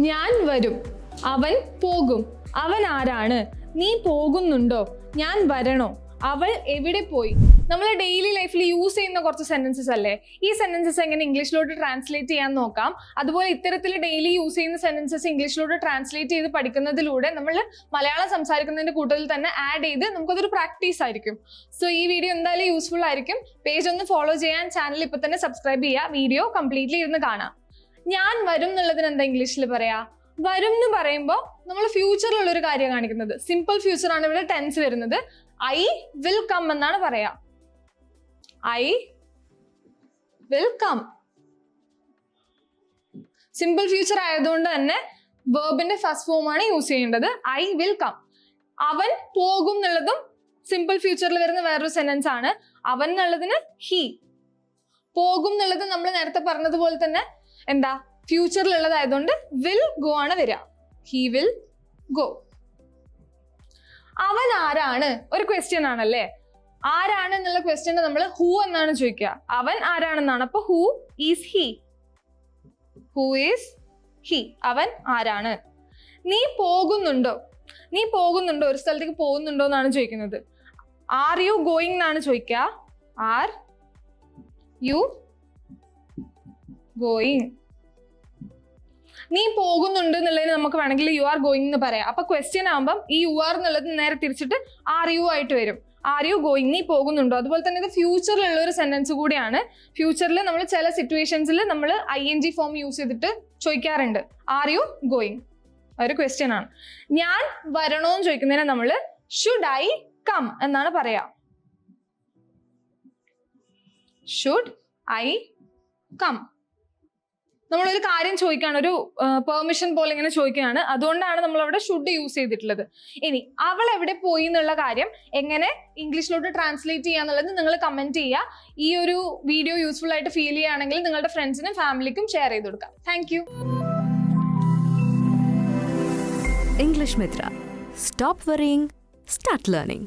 ഞാൻ വരും. അവൻ പോകും. അവൻ ആരാണ്? നീ പോകുന്നുണ്ടോ? ഞാൻ വരണോ? അവൾ എവിടെ പോയി? നമ്മൾ ഡെയിലി ലൈഫിൽ യൂസ് ചെയ്യുന്ന കുറച്ച് സെന്റൻസസ് അല്ലേ? ഈ സെന്റൻസസ് എങ്ങനെ ഇംഗ്ലീഷിലോട്ട് ട്രാൻസ്ലേറ്റ് ചെയ്യാൻ നോക്കാം. അതുപോലെ ഇത്തരത്തിൽ ഡെയിലി യൂസ് ചെയ്യുന്ന സെന്റൻസസ് ഇംഗ്ലീഷിലോട്ട് ട്രാൻസ്ലേറ്റ് ചെയ്ത് പഠിക്കുന്നതിലൂടെ നമ്മൾ മലയാളം സംസാരിക്കുന്നതിന്റെ കൂട്ടത്തിൽ തന്നെ ആഡ് ചെയ്ത് നമുക്കതൊരു പ്രാക്ടീസ് ആയിരിക്കും. സോ ഈ വീഡിയോ എന്തായാലും യൂസ്ഫുൾ ആയിരിക്കും. പേജ് ഒന്ന് ഫോളോ ചെയ്യാൻ ചാനൽ ഇപ്പൊ തന്നെ സബ്സ്ക്രൈബ് ചെയ്യുക. വീഡിയോ കംപ്ലീറ്റ്ലി ഇരുന്ന് കാണാം. ഞാൻ വരും എന്നുള്ളതിന് എന്താ ഇംഗ്ലീഷിൽ പറയാ? വരും എന്ന് പറയുമ്പോൾ നമ്മൾ ഫ്യൂച്ചറിലുള്ള ഒരു കാര്യം കാണിക്കുന്നത്. സിമ്പിൾ ഫ്യൂച്ചർ ആണ് ഇവിടെ ടെൻസ് വരുന്നത്. ഐ വിൽ കം എന്നാണ് പറയാ. I will come simple future ആയതുകൊണ്ട് തന്നെ വേർബിന്റെ ഫസ്റ്റ് ഫോം ആണ് യൂസ് ചെയ്യേണ്ടത്. ഐ വിൽ കം അവൻ പോകും എന്നുള്ളതും സിമ്പിൾ ഫ്യൂച്ചറിൽ വരുന്ന വേറൊരു സെന്റൻസ് ആണ്. അവൻ എന്നുള്ളതിന് ഹി പോകും എന്നുള്ളത് നമ്മൾ നേരത്തെ പറഞ്ഞതുപോലെ തന്നെ എന്താ? ഫ്യൂച്ചറിലുള്ളതായതുകൊണ്ട് വിൽ ഗോ ആണ് വരിക. ഹി വിൽ ഗോ അവൻ ആരാണ്? ഒരു ക്വസ്റ്റ്യൻ ആണല്ലേ? ആരാണ് എന്നുള്ള ക്വസ്റ്റ്യൻ നമ്മൾ ഹൂ എന്നാണ് ചോദിക്കുക. അവൻ ആരാണെന്നാണ്. അപ്പൊ who is he who is he അവൻ ആരാണ്? നീ പോകുന്നുണ്ടോ? നീ പോകുന്നുണ്ടോ? ഒരു സ്ഥലത്തേക്ക് പോകുന്നുണ്ടോ എന്നാണ് ചോദിക്കുന്നത്. ആർ യു ഗോയിങ് എന്നാണ് ചോദിക്കുക. ആർ യു ഗോയിങ് നീ പോകുന്നുണ്ട് എന്നുള്ളതിന് നമുക്ക് വേണമെങ്കിൽ യു ആർ ഗോയിങ് എന്ന് പറയാം. അപ്പൊ ക്വസ്റ്റ്യൻ ആകുമ്പം ഈ യു ആർ എന്നുള്ളത് നേരെ തിരിച്ചിട്ട് ആർ യു ആയിട്ട് വരും. ആർ യു ഗോയിങ് നീ പോകുന്നുണ്ടോ? അതുപോലെ തന്നെ ഇത് ഫ്യൂച്ചറിലുള്ള ഒരു സെന്റൻസ് കൂടിയാണ്. ഫ്യൂച്ചറിൽ നമ്മൾ ചില സിറ്റുവേഷൻസിൽ നമ്മൾ I N G form use ചെയ്തിട്ട് ചോദിക്കാറുണ്ട്. ആർ യു ഗോയിങ് ഒരു ക്വസ്റ്റ്യൻ ആണ്. ഞാൻ വരണോന്ന് ചോദിക്കുന്നതിനെ നമ്മൾ ഷുഡ് ഐ കം എന്നാണ് പറയാ. ഷുഡ് ഐ കം നമ്മളൊരു കാര്യം ചോദിക്കുകയാണ് ഒരു പെർമിഷൻ പോലെ ഇങ്ങനെ ചോദിക്കുകയാണ്. അതുകൊണ്ടാണ് നമ്മൾ അവിടെ ഷുഡ് യൂസ് ചെയ്തിട്ടുള്ളത്. ഇനി അവൾ എവിടെ പോയി എന്നുള്ള കാര്യം എങ്ങനെ ഇംഗ്ലീഷിലോട്ട് ട്രാൻസ്ലേറ്റ് ചെയ്യുക എന്നുള്ളത് നിങ്ങൾ കമന്റ് ചെയ്യുക. ഈ ഒരു വീഡിയോ യൂസ്ഫുൾ ആയിട്ട് ഫീൽ ചെയ്യുകയാണെങ്കിൽ നിങ്ങളുടെ ഫ്രണ്ട്സിനും ഫാമിലിക്കും ഷെയർ ചെയ്ത് കൊടുക്കാം. Thank you English Mitra stop worrying start learning.